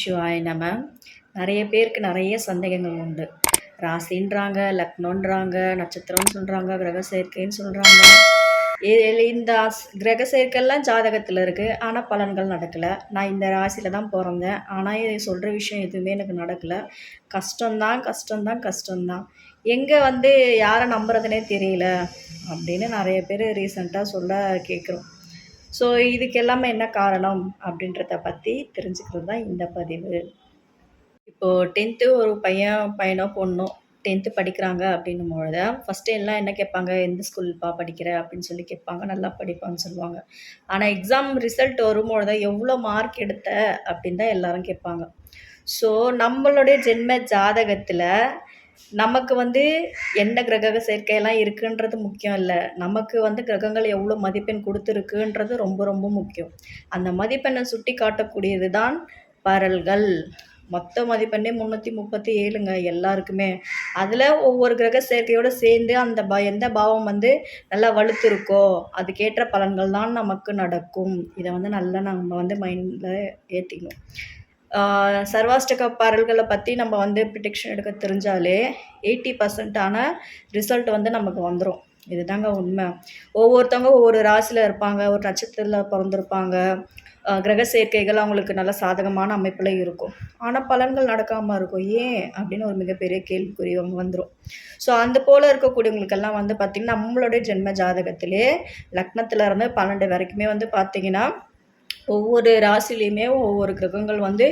சிவாய நம. நிறைய பேருக்கு நிறைய சந்தேகங்கள் உண்டு. ராசின்றாங்க லக்னோன்றாங்க நட்சத்திரம்னு சொல்கிறாங்க கிரக சேர்க்கைன்னு சொல்கிறாங்க இந்த கிரக சேர்க்கைலாம் ஜாதகத்தில் இருக்குது ஆனால் பலன்கள் நடக்கலை. நான் இந்த ராசியில் தான் பிறந்தேன். ஆனால் இது சொல்கிற விஷயம் எதுவுமே எனக்கு நடக்கலை. கஷ்டம்தான் கஷ்டம்தான் கஷ்டம்தான். எங்கே வந்து யாரை நம்புறதுனே தெரியல அப்படின்னு நிறைய பேர் ரீசெண்டாக சொல்ல கேட்குறோம் ஸோ இதுக்கு எல்லாமே என்ன காரணம் அப்படின்றத பற்றி தெரிஞ்சுக்கிறது தான் இந்த பதிவு. இப்போது டென்த்து ஒரு பையன் பையனோ பொண்ணோ டென்த்து படிக்கிறாங்க அப்படின்னும் பொழுது ஃபஸ்ட்டு எல்லாம் என்ன கேட்பாங்க? எந்த ஸ்கூல்ப்பா படிக்கிற? அப்படின்னு சொல்லி கேட்பாங்க. நல்லா படிப்பான்னு சொல்லுவாங்க. ஆனால் எக்ஸாம் ரிசல்ட் வரும்பொழுது எவ்வளோ மார்க் எடுத்த அப்படின்னு தான் எல்லோரும் கேட்பாங்க. ஸோ நம்மளுடைய ஜென்ம ஜாதகத்தில் நமக்கு வந்து என்ன கிரக சேர்க்கையெல்லாம் இருக்குன்றது முக்கியம் இல்லை. நமக்கு வந்து கிரகங்கள் எவ்வளோ மதிப்பெண் கொடுத்துருக்குன்றது ரொம்ப ரொம்ப முக்கியம். அந்த மதிப்பெண்ணை சுட்டி காட்டக்கூடியது தான் பரல்கள். மொத்த மதிப்பெண்ணே முந்நூற்றி முப்பத்தி ஏழுங்க எல்லாருக்குமே. அதில் ஒவ்வொரு கிரக சேர்க்கையோடு சேர்ந்து அந்த ப எந்த பாவம் வந்து நல்லா வலுத்துருக்கோ அதுக்கேற்ற பலன்கள் தான் நமக்கு நடக்கும். இதை வந்து நல்லா நம்ம வந்து மைண்டில் ஏற்றிக்கணும் சர்வாஷ்டக பாடல்களை பற்றி நம்ம வந்து ப்ரிடிக்ஷன் எடுக்க தெரிஞ்சாலே எயிட்டி பர்சன்டான ரிசல்ட் வந்து நமக்கு வந்துடும் இதுதாங்க உண்மை. ஒவ்வொருத்தவங்க ஒவ்வொரு ராசியில் இருப்பாங்க ஒரு நட்சத்திரத்தில் பிறந்திருப்பாங்க. கிரக சேர்க்கைகள் அவங்களுக்கு நல்ல சாதகமான அமைப்பில் இருக்கும். ஆனால் பலன்கள் நடக்காமல் இருக்கும். ஏன்? அப்படின்னு ஒரு மிகப்பெரிய கேள்விக்குறி அவங்க வந்துடும் ஸோ அந்த போல் இருக்கக்கூடியவங்களுக்கெல்லாம் வந்து பார்த்திங்கன்னா நம்மளுடைய ஜென்ம ஜாதகத்திலே லக்னத்தில் இருந்து பன்னெண்டு வரைக்குமே வந்து பார்த்திங்கன்னா ஒவ்வொரு ராசிலையுமே ஒவ்வொரு கிரகங்கள் வந்து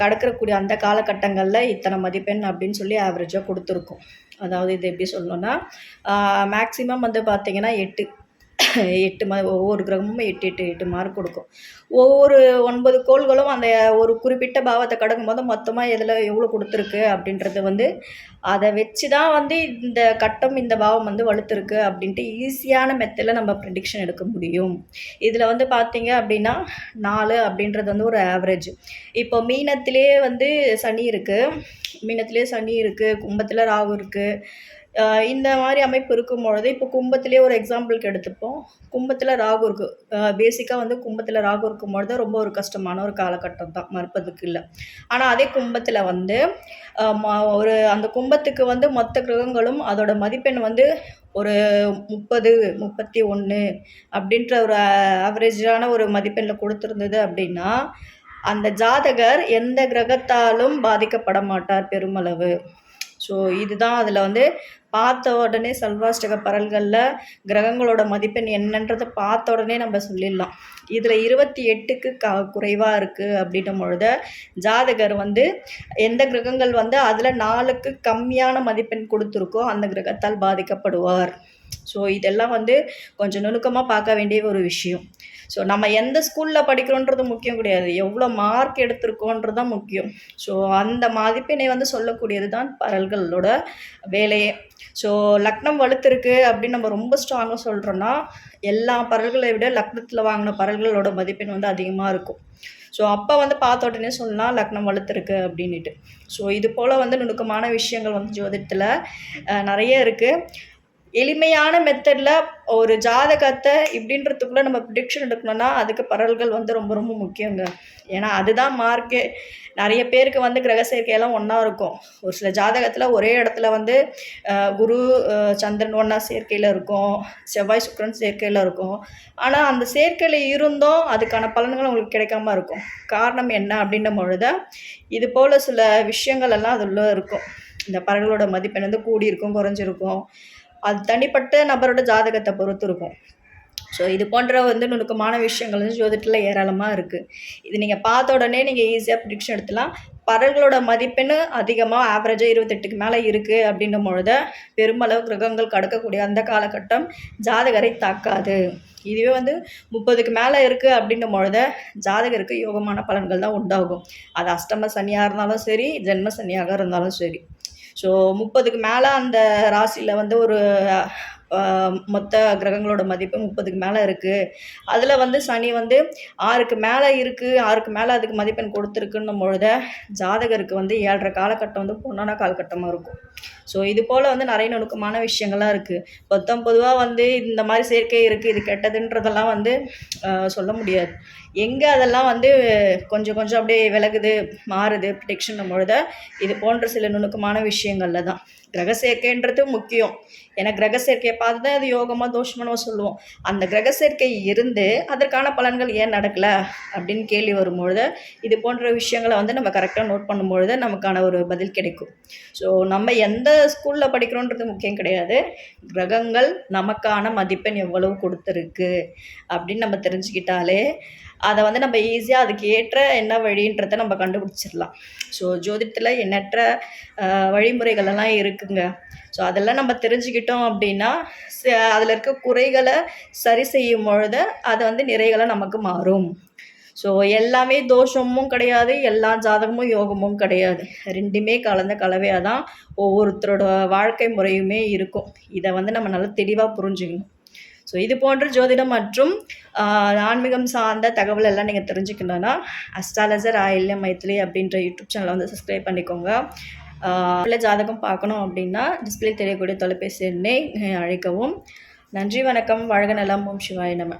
கடக்கிறக்கூடிய கடக்கக்கூடிய அந்த காலகட்டங்களில் இத்தனை மதிப்பெண் அப்படின்னு சொல்லி ஆவரேஜாக கொடுத்துருக்கோம். அதாவது இது எப்படி சொல்லணும்னா மேக்ஸிமம் வந்து பார்த்திங்கன்னா எட்டு. எட்டு மா ஒவ்வொரு கிரகமும் எட்டு எட்டு எட்டு மார்க் கொடுக்கும். ஒவ்வொரு ஒன்பது கோள்களும் அந்த ஒரு குறிப்பிட்ட பாவத்தை கடக்கும் போது மொத்தமாக எதில் எவ்வளோ கொடுத்துருக்கு அப்படின்றது வந்து அதை வச்சு தான் வந்து இந்த கட்டம் இந்த பாவம் வந்து வலுத்துருக்கு அப்படின்ட்டு ஈஸியான மெத்தடில் நம்ம ப்ரிடிக்ஷன் எடுக்க முடியும். இதில் வந்து பார்த்தீங்க அப்படின்னா நாலு அப்படின்றது வந்து ஒரு ஆவரேஜ் இப்போ மீனத்திலே வந்து சனி இருக்குது மீனத்திலே சனி இருக்குது கும்பத்தில் ராகு இருக்குது இந்த மாதிரி அமைப்பு இருக்கும் பொழுது இப்போ கும்பத்திலே ஒரு எக்ஸாம்பிளுக்கு எடுத்துப்போம். கும்பத்தில் ராகு இருக்கு. பேசிக்காக வந்து கும்பத்தில் ராகு இருக்கும் பொழுது ரொம்ப ஒரு கஷ்டமான ஒரு காலகட்டம் தான். மறுப்பதுக்கு இல்லை. ஆனால் அதே கும்பத்தில் வந்து ம- ஒரு அந்த கும்பத்துக்கு வந்து மொத்த கிரகங்களும் அதோட மதிப்பெண் வந்து ஒரு முப்பது முப்பத்தி ஒன்று அப்படின்ற ஒரு ஆவரேஜான ஒரு மதிப்பெண்ணில் கொடுத்துருந்தது அப்படின்னா அந்த ஜாதகர் எந்த கிரகத்தாலும் பாதிக்கப்பட மாட்டார் பெருமளவு. ஸோ இதுதான் அதில் வந்து பார்த்த உடனே சல்வாஷ்டக பரல்களில் கிரகங்களோட மதிப்பெண் என்னன்றதை பார்த்த உடனே நம்ம சொல்லிடலாம். இதில் இருபத்தி எட்டுக்கு க குறைவாக இருக்குது அப்படின்னும் பொழுது ஜாதகர் வந்து எந்த கிரகங்கள் வந்து அதில் நாலுக்கு கம்மியான மதிப்பெண் கொடுத்துருக்கோ அந்த கிரகத்தால் பாதிக்கப்படுவார். ஸோ இதெல்லாம் வந்து கொஞ்சம் நுணுக்கமாக பார்க்க வேண்டிய ஒரு விஷயம். ஸோ நம்ம எந்த ஸ்கூலில் படிக்கிறோன்றது முக்கியம் கிடையாது. எவ்வளோ மார்க் எடுத்திருக்கோன்றது தான் முக்கியம். ஸோ அந்த மதிப்பெண்ணை வந்து சொல்லக்கூடியது தான் பரல்களோட வேலையே. ஸோ லக்னம் வலுத்திருக்கு அப்படின்னு நம்ம ரொம்ப ஸ்ட்ராங்காக சொல்கிறோன்னா எல்லா பரல்களை விட லக்னத்தில் வாங்கின பரல்களோட மதிப்பெண் வந்து அதிகமாக இருக்கும். ஸோ அப்போ வந்து பார்த்த உடனே சொல்லலாம் லக்னம் வலுத்திருக்கு அப்படின்ட்டு ஸோ இது போல் வந்து நுணுக்கமான விஷயங்கள் வந்து ஜோதிடத்தில் நிறைய இருக்குது எளிமையான மெத்தடில் ஒரு ஜாதகத்தை இப்படின்றதுக்குள்ளே நம்ம ப்ரிடிக்ஷன் எடுக்கணும்னா அதுக்கு பரல்கள் வந்து ரொம்ப ரொம்ப முக்கியங்க. ஏன்னா அதுதான் மார்க்கே நிறைய பேருக்கு வந்து கிரக சேர்க்கையெல்லாம் ஒன்றா இருக்கும். ஒரு சில ஜாதகத்தில் ஒரே இடத்துல வந்து குரு சந்திரன் ஒன்றா சேர்க்கையில் இருக்கும். செவ்வாய் சுக்கரன் சேர்க்கையில் இருக்கும். ஆனால் அந்த சேர்க்கையில் இருந்தும் அதுக்கான பலன்கள் உங்களுக்கு கிடைக்காம இருக்கும். காரணம் என்ன அப்படின்ற பொழுது இது போல் சில விஷயங்கள் எல்லாம் அதுள்ள இருக்கும். இந்த பறவைகளோட மதிப்பெண் வந்து கூடி இருக்கும் குறைஞ்சிருக்கும். அது தனிப்பட்ட நபரோட ஜாதகத்தை பொறுத்து இருக்கும். ஸோ இது போன்ற வந்து நுணுக்கமான விஷயங்கள் வந்து ஜோதிடத்தில் ஏராளமாக இருக்குது இது நீங்கள் பார்த்த உடனே நீங்கள் ஈஸியாக ப்ரிடிக்ஷன் எடுத்துலாம். பறவைகளோட மதிப்பெண் அதிகமாக ஆவரேஜாக இருபத்தெட்டுக்கு மேலே இருக்குது அப்படின்னும் பொழுது பெருமளவு கிரகங்கள் கடக்கக்கூடிய அந்த காலகட்டம் ஜாதகரை தாக்காது. இதுவே வந்து முப்பதுக்கு மேலே இருக்குது அப்படின்னும் பொழுது ஜாதகருக்கு யோகமான பலன்கள் தான் உண்டாகும். அது அஷ்டம சனியாக இருந்தாலும் சரி ஜென்ம சனியாக இருந்தாலும் சரி. ஸோ முப்பதுக்கு மேலே அந்த ராசியில் வந்து ஒரு மொத்த கிரகங்களோட மதிப்பு முப்பதுக்கு மேலே இருக்குது அதில் வந்து சனி வந்து ஆறுக்கு மேலே இருக்குது ஆறுக்கு மேலே அதுக்கு மதிப்பெண் கொடுத்துருக்குன்னும் பொழுது ஜாதகருக்கு வந்து ஏழரை காலகட்டம் வந்து பொன்னான காலகட்டமாக இருக்கும். ஸோ இது போல் வந்து நிறைய நுணுக்கமான விஷயங்கள்லாம் இருக்குது மொத்தம் பொதுவாக வந்து இந்த மாதிரி சேர்க்கை இருக்குது இது கெட்டதுன்றதெல்லாம் வந்து சொல்ல முடியாது. எங்கே அதெல்லாம் வந்து கொஞ்சம் கொஞ்சம் அப்படியே விலகுது மாறுது ப்ரிடிக்ஷன் பொழுது இது போன்ற சில நுணுக்கமான விஷயங்களில் தான் கிரக சேர்க்கைன்றது முக்கியம். ஏன்னா கிரக சேர்க்கையை பார்த்து தான் அது யோகமாக தோஷமாக சொல்லுவோம். அந்த கிரக சேர்க்கை இருந்து அதற்கான பலன்கள் ஏன் நடக்கலை அப்படின்னு கேள்வி வரும்பொழுது இது போன்ற விஷயங்களை வந்து நம்ம கரெக்டாக நோட் பண்ணும்பொழுது நமக்கான ஒரு பதில் கிடைக்கும். ஸோ நம்ம எந்த ஸ்கூலில் படிக்கிறோன்றது முக்கியம் கிடையாது. கிரகங்கள் நமக்கான மதிப்பெண் எவ்வளவு கொடுத்துருக்கு அப்படின்னு நம்ம தெரிஞ்சுக்கிட்டாலே அதை வந்து நம்ம ஈஸியாக அதுக்கு ஏற்ற என்ன வழின்றதை நம்ம கண்டுபிடிச்சிடலாம். ஸோ ஜோதிடத்தில் எண்ணற்ற வழிமுறைகள் எல்லாம் இருக்குங்க. ஸோ அதெல்லாம் நம்ம தெரிஞ்சுக்கிட்டோம் அப்படின்னா அதில் இருக்க குறைகளை சரி செய்யும் பொழுது அது வந்து நிறைகளை நமக்கு மாறும். ஸோ எல்லாமே தோஷமும் கிடையாது எல்லா ஜாதகமும் யோகமும் கிடையாது. ரெண்டுமே கலந்த கலவையாக தான் ஒவ்வொருத்தரோட வாழ்க்கை முறையுமே இருக்கும். இதை வந்து நம்ம நல்லா தெளிவாக புரிஞ்சுக்கணும். ஸோ இது போன்ற ஜோதிடம் மற்றும் ஆன்மீகம் சார்ந்த தகவல் எல்லாம் நீங்கள் தெரிஞ்சுக்கணுன்னா அஸ்ட்ராலஜர் ஆயில்யம் மைத்திலி அப்படின்ற யூடியூப் சேனலை வந்து சப்ஸ்கிரைப் பண்ணிக்கோங்க. இல்லை ஜாதகம் பார்க்கணும் அப்படின்னா டிஸ்பிளே தெரியக்கூடிய தொலைபேசி எண்ணை அழைக்கவும். நன்றி வணக்கம் வாழ்க நலம் ஓம் சிவாய நம்ம